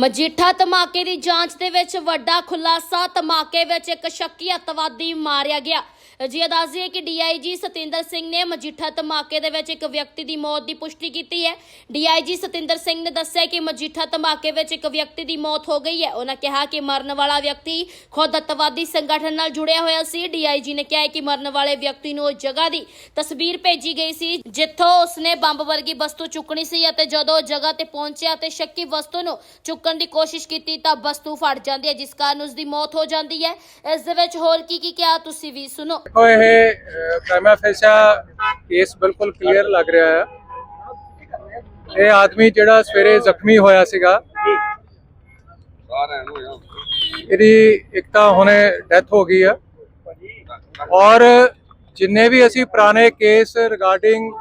ਮਜੀਠਾ ਧਮਾਕੇ ਦੀ ਜਾਂਚ ਦੇ ਵਿੱਚ ਵੱਡਾ ਖੁਲਾਸਾ ਧਮਾਕੇ ਵਿੱਚ ਇੱਕ ਸ਼ੱਕੀ ਅਤਵਾਦੀ ਮਾਰਿਆ ਗਿਆ। ਜੀ ਦੱਸਦੀ ਹੈ ਕਿ ਡੀਆਈਜੀ ਸਤਿੰਦਰ ਸਿੰਘ ਨੇ ਮਜੀਠਾ ਧਮਾਕੇ ਦੇ ਵਿੱਚ ਇੱਕ ਵਿਅਕਤੀ ਦੀ ਮੌਤ ਦੀ ਪੁਸ਼ਟੀ ਕੀਤੀ ਹੈ। ਡੀਆਈਜੀ ਸਤਿੰਦਰ ਸਿੰਘ ਨੇ ਦੱਸਿਆ ਕਿ ਮਜੀਠਾ ਧਮਾਕੇ ਵਿੱਚ ਇੱਕ ਵਿਅਕਤੀ ਦੀ ਮੌਤ ਹੋ ਗਈ ਹੈ। ਉਹਨਾਂ ਕਿਹਾ ਕਿ ਮਰਨ ਵਾਲਾ ਵਿਅਕਤੀ ਖੁਦ ਅਤਵਾਦੀ ਸੰਗਠਨ ਨਾਲ ਜੁੜਿਆ ਹੋਇਆ ਸੀ। ਡੀਆਈਜੀ ਨੇ ਕਿਹਾ ਕਿ ਮਰਨ ਵਾਲੇ ਵਿਅਕਤੀ ਨੂੰ ਉਸ ਜਗ੍ਹਾ ਦੀ ਤਸਵੀਰ ਭੇਜੀ ਗਈ ਸੀ, ਜਿੱਥੋਂ ਉਸਨੇ ਬੰਬ ਵਰਗੀ ਵਸਤੂ ਚੁੱਕਣੀ ਸੀ ਅਤੇ ਜਦੋਂ ਉਹ ਜਗ੍ਹਾ ਤੇ ਪਹੁੰਚਿਆ ਤੇ ਸ਼ੱਕੀ ਵਸਤੂ ਨੂੰ ਚੁੱਕ ਚੁੱਕਣ ਦੀ ਕੋਸ਼ਿਸ਼ ਕੀਤੀ ਤਾਂ ਵਸਤੂ ਫਟ ਜਾਂਦੀ ਹੈ, ਜਿਸ ਕਾਰਨ ਉਸ ਦੀ ਮੌਤ ਹੋ ਜਾਂਦੀ ਹੈ। ਇਸ ਦੇ ਵਿੱਚ ਹੋਰ ਕੀ ਕੀ ਕਿਹਾ ਤੁਸੀਂ ਵੀ ਸੁਣੋ। ਦੇਖੋ, ਇਹ ਪ੍ਰਾਈਮਾ ਫੇਸਾ ਕੇਸ ਬਿਲਕੁਲ ਕਲੀਅਰ ਲੱਗ ਰਿਹਾ ਹੈ ਇਹ ਆਦਮੀ ਜਿਹੜਾ ਸਵੇਰੇ ਜ਼ਖਮੀ ਹੋਇਆ ਸੀਗਾ, ਇਹਦੀ ਇੱਕ ਤਾਂ ਹੁਣੇ ਡੈਥ ਹੋ ਗਈ ਹੈ ਔਰ ਜਿੰਨੇ ਵੀ ਅਸੀਂ ਪੁਰਾਣੇ ਕੇਸ ਰਿਗਾਰਡਿੰਗ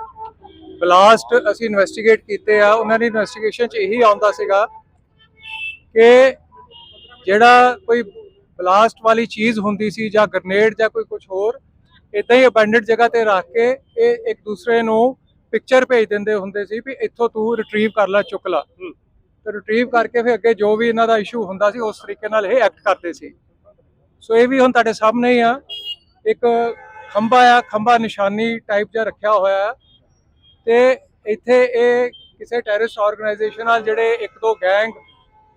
ਬਲਾਸਟ ਅਸੀਂ ਇਨਵੈਸਟੀਗੇਟ ਕੀਤੇ ਆ, ਉਹਨਾਂ ਦੀ ਇਨਵੈਸਟੀਗੇਸ਼ਨ 'ਚ ਇਹੀ ਆਉਂਦਾ ਸੀਗਾ ਕਿ ਜਿਹੜਾ ਕੋਈ ਬਲਾਸਟ ਵਾਲੀ ਚੀਜ਼ ਹੁੰਦੀ ਸੀ ਜਾਂ ਗ੍ਰਨੇਡ ਜਾਂ ਕੋਈ ਕੁਝ ਹੋਰ ਇਦਾਂ ਹੀ ਅਬੈਂਡਡ ਜਗ੍ਹਾ ਤੇ ਰੱਖ ਕੇ ਇਹ ਇੱਕ ਦੂਸਰੇ ਨੂੰ ਪਿਕਚਰ ਭੇਜ ਦਿੰਦੇ ਹੁੰਦੇ ਸੀ ਵੀ ਇੱਥੋਂ ਤੂੰ ਰਿਟਰੀਵ ਕਰ ਲੈ ਚੁੱਕ ਲੈ। ਤੇ ਰਿਟਰੀਵ ਕਰਕੇ ਫਿਰ ਅੱਗੇ ਜੋ ਵੀ ਇਹਨਾਂ ਦਾ ਇਸ਼ੂ ਹੁੰਦਾ ਸੀ ਉਸ ਤਰੀਕੇ ਨਾਲ ਇਹ ਐਕਟ ਕਰਦੇ ਸੀ। ਸੋ ਇਹ ਵੀ ਹੁਣ ਤੁਹਾਡੇ ਸਾਹਮਣੇ ਹੀ ਆ। ਇੱਕ ਖੰਭਾ ਆ ਖੰਭਾ ਨਿਸ਼ਾਨੀ ਟਾਈਪ ਜਿਹਾ ਰੱਖਿਆ ਹੋਇਆ ਹੈ ਤੇ ਇੱਥੇ ਇਹ ਕਿਸੇ ਟੈਰਰਿਸਟ ਆਰਗੇਨਾਈਜੇਸ਼ਨ ਨਾਲ ਜਿਹੜੇ ਇੱਕ ਦੋ ਗੈਂਗ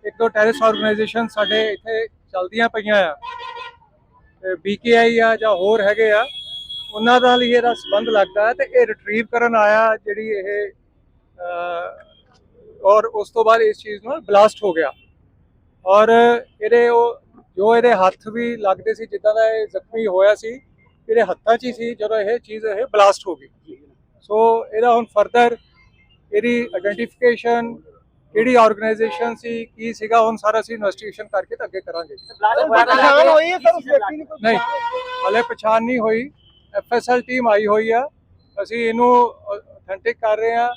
ਇੱਕ ਦੋ ਟੈਰਰਿਸਟ ਆਰਗੇਨਾਈਜੇਸ਼ਨ ਸਾਡੇ ਇੱਥੇ ਚੱਲਦੀਆਂ ਪਈਆਂ ਆ। ਬੀਕੇਆਈ ਆ ਜਾਂ ਹੋਰ ਹੈਗੇ ਆ ਉਹਨਾਂ ਨਾਲ ਹੀ ਇਹਦਾ ਸੰਬੰਧ ਲੱਗਦਾ ਹੈ ਤੇ ਇਹ ਰਿਟਰੀਵ ਕਰਨ ਆਇਆ ਜਿਹੜੀ ਇਹ ਔਰ ਉਸ ਤੋਂ ਬਾਅਦ ਇਸ ਚੀਜ਼ ਨਾਲ ਬਲਾਸਟ ਹੋ ਗਿਆ। ਔਰ ਇਹਦੇ ਉਹ ਜੋ ਇਹਦੇ ਹੱਥ ਵੀ ਲੱਗਦੇ ਸੀ ਜਿੱਦਾਂ ਦਾ ਇਹ ਜ਼ਖਮੀ ਹੋਇਆ ਸੀ ਇਹਦੇ ਹੱਥਾਂ 'ਚ ਹੀ ਸੀ ਜਦੋਂ ਇਹ ਚੀਜ਼ ਇਹ ਬਲਾਸਟ ਹੋ ਗਈ। ਸੋ ਇਹਦਾ ਹੁਣ ਫਰਦਰ ਇਹਦੀ ਆਇਡੈਂਟੀਫਿਕੇਸ਼ਨ ਕਿਹੜੀ ਆਰਗੇਨਾਈਜੇਸ਼ਨ ਸੀ ਕੀ ਸੀਗਾ ਹੁਣ ਸਾਰਾ ਅਸੀਂ ਇਨਵੈਸਟੀਗੇਸ਼ਨ ਕਰਕੇ ਤਾਂ ਅੱਗੇ ਕਰਾਂਗੇ। ਪਛਾਣ ਹੋਈ ਹੈ ਸਰ ਉਸ ਵਿਅਕਤੀ ਦੀ ਕੋਈ ਨਹੀਂ ਹਲੇ ਪਛਾਣ ਨਹੀਂ ਹੋਈ। ਐਫਐਸਐਲ ਟੀਮ ਆਈ ਹੋਈ ਆ। ਅਸੀਂ ਇਹਨੂੰ ਅਥੈਂਟਿਕ ਕਰ ਰਹੇ ਆ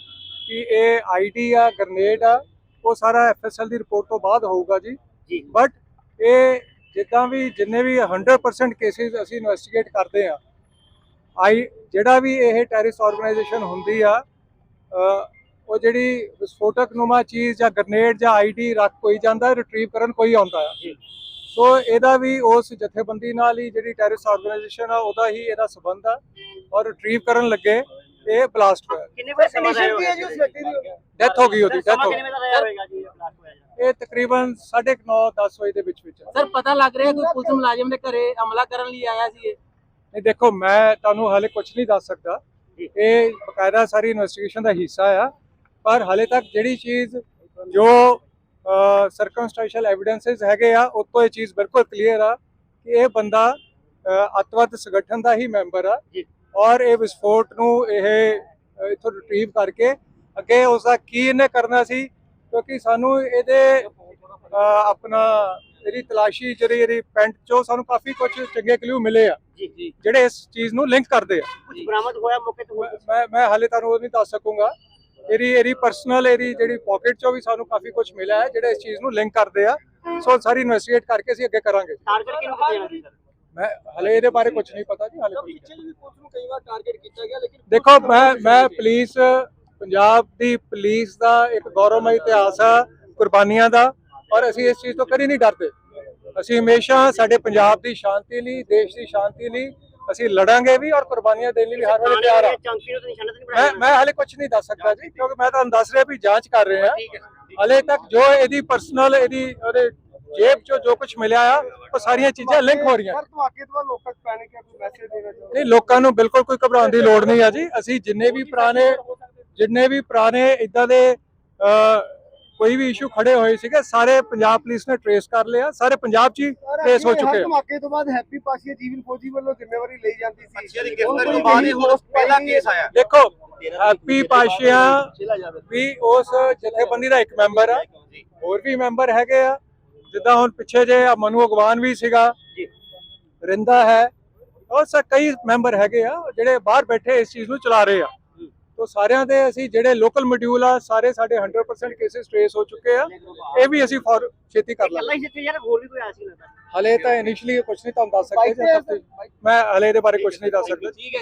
ਕਿ ਇਹ ਆਈਡੀ ਆ ਗ੍ਰਨੇਡ ਆ ਉਹ ਸਾਰਾ ਐਫਐਸਐਲ ਦੀ ਰਿਪੋਰਟ ਤੋਂ ਬਾਅਦ ਹੋਊਗਾ ਜੀ। ਬਟ ਇਹ ਜਿੱਦਾਂ ਵੀ ਜਿੰਨੇ ਵੀ 100% ਕੇਸਿਸ ਅਸੀਂ ਇਨਵੈਸਟੀਗੇਟ ਕਰਦੇ ਆ ਆਈ ਜਿਹੜਾ ਵੀ ਇਹ ਟੈਰਰਿਸਟ ਆਰਗੇਨਾਈਜੇਸ਼ਨ ਹੁੰਦੀ ਆ ਉਹ ਜਿਹੜੀ ਵਿਸਫੋਟਕ ਨੁਮਾ ਚੀਜ਼ ਜਾਂ ਗ੍ਰਨੇਡ ਜਾਂ ਆਈਡੀ ਰੱਖ ਕੋਈ ਜਾਂਦਾ ਰਿਟਰੀਵ ਕਰਨ ਕੋਈ ਆਉਂਦਾ ਆ। ਸੋ ਇਹਦਾ ਵੀ ਉਸ ਜਥੇਬੰਦੀ ਨਾਲ ਹੀ ਜਿਹੜੀ ਟੈਰਰਿਸਟ ਆਰਗੇਨਾਈਜੇਸ਼ਨ ਆ ਉਹਦਾ ਹੀ ਇਹਦਾ ਸਬੰਧ ਆ ਔਰ ਰਿਟਰੀਵ ਕਰਨ ਲੱਗੇ ਇਹ ਬਲਾਸਟ ਹੋਇਆ। ਕਿੰਨੇ ਵਜੇ ਕੰਡੀਸ਼ਨ ਕੀ ਹੈ ਜੀ ਉਸ ਵਿਅਕਤੀ ਦੀ? ਡੈਥ ਹੋ ਗਈ ਉਹਦੀ ਡੈਥ ਹੋ ਕਿੰਨੇ ਗਈ ਵਜੇ ਦਾ ਹੋਏਗਾ ਜੀ ਬਲਾਸਟ ਹੋਇਆ ਜੀ? ਇਹ ਤਕਰੀਬਨ 9:30 10 ਵਜੇ ਦੇ ਵਿੱਚ ਵਿੱਚ। ਸਰ ਪਤਾ ਲੱਗ ਰਿਹਾ ਕੋਈ ਪੁਲਿਸ ਮੁਲਾਜ਼ਮ ਦੇ ਘਰੇ ਹਮਲਾ ਕਰਨ ਲਈ ਆਇਆ ਸੀ ਇਹ? ਨਹੀਂ ਦੇਖੋ ਮੈਂ ਤੁਹਾਨੂੰ ਹਾਲੇ ਕੁਝ ਨਹੀਂ ਦੱਸ ਸਕਦਾ। ਇਹ ਬਕਾਇਦਾ ਸਾਰੀ ਇਨਵੈਸਟੀਗੇਸ਼ਨ ਦਾ ਹਿੱਸਾ ਆ। ਪਰ ਹਾਲੇ ਤੱਕ ਜਿਹੜੀ ਚੀਜ਼ ਜੋ ਸਰਕਮਸਟੈਂਸ਼ੀਅਲ ਐਵੀਡੈਂਸਸ ਹੈਗੇ ਆ ਉਹ ਤੋਂ ਇਹ ਚੀਜ਼ ਬਿਲਕੁਲ ਕਲੀਅਰ ਆ ਕਿ ਇਹ ਬੰਦਾ ਅੱਤਵਾਦ ਸੰਗਠਨ ਦਾ ਹੀ ਮੈਂਬਰ ਆ। ਔਰ ਇਹ ਵਿਸਫੋਟ ਨੂੰ ਇਹ ਇੱਥੋਂ ਰਿਟਰੀਵ ਕਰਕੇ ਅੱਗੇ ਉਸ ਦਾ ਕੀ ਇਹਨੇ ਕਰਨਾ ਸੀ ਕਿਉਂਕਿ ਸਾਨੂੰ ਇਹਦੇ ਆਪਣਾ ਇਹਦੀ ਤਲਾਸ਼ੀ ਜਿਹੜੀ ਇਹਦੀ ਪੈਂਟ ਚੋਂ ਸਾਨੂੰ ਕਾਫੀ ਕੁਝ ਚੰਗੇ ਕਲੂ ਮਿਲੇ ਆ। ਜਿਹੜੇ ਇਸ ਚੀਜ਼ ਨੂੰ ਲਿੰਕ ਕਰਦੇ ਆ। ਕੁਝ ਬਰਾਮਦ ਹੋਇਆ ਮੌਕੇ ਤੇ ਮੈਂ- ਮੈਂ ਮੈਂ ਹਾਲੇ ਤੁਹਾਨੂੰ ਉਹ ਨਹੀਂ ਦੱਸ ਸਕੂੰਗਾ। ਇਹਦੀ ਇਹਦੀ ਪਰਸਨਲ ਇਹਦੀ ਜਿਹੜੀ ਪਾਕਟ ਚੋਂ ਵੀ ਸਾਨੂੰ ਕਾਫੀ ਕੁਝ ਮਿਲਿਆ ਹੈ ਜਿਹੜੇ ਇਸ ਚੀਜ਼ ਨੂੰ ਲਿੰਕ ਕਰਦੇ ਆ। ਸੋ ਸਾਰੀ ਇਨਵੈਸਟੀਗੇਟ ਕਰਕੇ ਅਸੀਂ ਅੱਗੇ ਕਰਾਂਗੇ। ਟਾਰਗੇਟ ਕਿਹਨੂੰ ਜਾਣਾ ਸੀ ਸਰ ਮੈਂ ਹਲੇ ਇਹਦੇ ਬਾਰੇ ਕੁਝ ਨਹੀਂ ਪਤਾ ਜੀ ਹਾਲੇ। ਪਿੱਛੇ ਵੀ ਪੁਲਿਸ ਨੂੰ ਕਈ ਵਾਰ ਟਾਰਗੇਟ ਕੀਤਾ ਗਿਆ ਲੇਕਿਨ ਦੇਖੋ ਮੈਂ ਮੈਂ ਪੁਲਿਸ ਪੰਜਾਬ ਦੀ ਪੁਲਿਸ ਦਾ ਇੱਕ ਗੌਰਵਮਈ ਇਤਿਹਾਸ ਆ ਕੁਰਬਾਨੀਆਂ ਦਾ ਔਰ ਅਸੀਂ ਇਸ ਚੀਜ਼ ਤੋਂ ਕਦੀ ਨਹੀਂ ਡਰਦੇ। ਅਸੀਂ ਹਮੇਸ਼ਾ ਸਾਡੇ ਪੰਜਾਬ ਦੀ ਸ਼ਾਂਤੀ ਲਈ ਦੇਸ਼ ਦੀ ਸ਼ਾਂਤੀ ਲਈ ਅਸੀਂ ਲੜਾਂਗੇ ਵੀ ਔਰ ਕੁਰਬਾਨੀਆਂ ਦੇਣ ਲਈ ਵੀ ਹਰ ਵੇਲੇ ਤਿਆਰ ਆ। ਨੂੰ ਮੈਂ ਮੈਂ ਹਾਲੇ ਕੁਝ ਨਹੀਂ ਦੱਸ ਸਕਦਾ ਜੀ ਕਿਉਂਕਿ ਮੈਂ ਤੁਹਾਨੂੰ ਦੱਸ ਰਿਹਾ ਵੀ ਜਾਂਚ ਕਰ ਰਹੇ। ਆ ਹਲੇ ਤੱਕ ਜੋ ਇਹਦੀ ਪਰਸਨਲ ਇਹਦੀ ਉਹਦੇ ਜੇਬ ਚੋਂ ਜੋ ਕੁਝ ਮਿਲਿਆ ਆ ਉਹ ਸਾਰੀਆਂ ਚੀਜ਼ਾਂ ਲਿੰਕ ਹੋ ਰਹੀਆਂ। ਸਰ ਧਮਾਕੇ ਤੋਂ ਬਾਅਦ ਲੋਕਾਂ ਤੱਕ ਪੈਨਿਕ ਹੈ ਕੋਈ ਮੈਸੇਜ ਦੇਣਾ ਚਾਹੁੰਦੇ ਨਹੀਂ ਲੋਕਾਂ ਨੂੰ ਬਿਲਕੁਲ ਕੋਈ ਘਬਰਾਉਣ ਦੀ ਲੋੜ ਨਹੀਂ ਆ ਜੀ। ਅਸੀਂ ਜਿੰਨੇ ਵੀ ਪੁਰਾਣੇ ਜਿੰਨੇ ਵੀ ਪੁਰਾਣੇ ਇਦਾਂ ਦੇ ਕੋਈ ਵੀ ਇਸ਼ੂ ਖੜੇ ਹੋਏ ਸੀਗੇ ਸਾਰੇ ਪੰਜਾਬ ਪੁਲਿਸ ਨੇ ਟਰੇਸ ਕਰ ਲਿਆ ਸਾਰੇ ਪੰਜਾਬ 'ਚ ਹੀ ਟਰੇਸ ਹੋ ਚੁੱਕੇ ਆ ਧਮਾਕੇ ਤੋਂ ਬਾਅਦ ਹੈਪੀ ਪਾਸ਼ੀਆ ਜੀਵਨ ਫੌਜੀ ਵੱਲੋਂ ਜ਼ਿੰਮੇਵਾਰੀ ਲਈ ਜਾਂਦੀ ਸੀ ਪਾਸ਼ੀਆ ਦੀ ਗ੍ਰਿਫਤਾਰੀ ਤੋਂ ਬਾਅਦ ਇਹ ਹੁਣ ਪਹਿਲਾ ਕੇਸ ਆਇਆ। ਦੇਖੋ ਹੈਪੀ ਪਾਸ਼ੀਆ ਵੀ ਉਸ ਜਥੇਬੰਦੀ ਦਾ ਇੱਕ ਮੈਂਬਰ ਆ ਹੋਰ ਵੀ ਮੈਂਬਰ ਹੈਗੇ ਆ ਜਿੱਦਾਂ ਹੁਣ ਪਿੱਛੇ ਜੇ ਆ ਮਨੂ ਅਗਵਾਨ ਵੀ ਸੀਗਾ ਜੀ। ਰਿੰਦਾ ਹੈ ਉਹ ਸ ਕਈ ਮੈਂਬਰ ਹੈਗੇ ਆ ਜਿਹੜੇ ਬਾਹਰ ਬੈਠੇ ਇਸ ਚੀਜ਼ ਨੂੰ ਚਲਾ ਰਹੇ ਆ ਤੋਂ ਸਾਰਿਆਂ ਦੇ ਅਸੀਂ ਜਿਹੜੇ ਲੋਕਲ ਮੋਡਿਊਲ ਆ ਸਾਰੇ ਸਾਡੇ 100% ਕੇਸਿਸ ਟ੍ਰੇਸ ਹੋ ਚੁੱਕੇ ਆ। ਇਹ ਵੀ ਅਸੀਂ ਫॉर ਛੇਤੀ ਕਰ ਇਕੱਲਾ ਲਾਂਗੇ ਹੀ ਜਿੱਥੇ ਯਾਰ ਹੋਰ ਵੀ ਕੋਈ ਆਇਆ ਸੀ ਹਲੇ ਤਾਂ ਇਨੀਸ਼ੀਅਲੀ ਕੁਝ ਨਹੀਂ ਤੁਹਾਨੂੰ ਦੱਸ ਸਕਦੇ ਮੈਂ ਹਲੇ ਇਹਦੇ ਬਾਰੇ ਕੁਝ ਨਹੀਂ ਦੱਸ ਸਕਦਾ। ਠੀਕ ਹੈ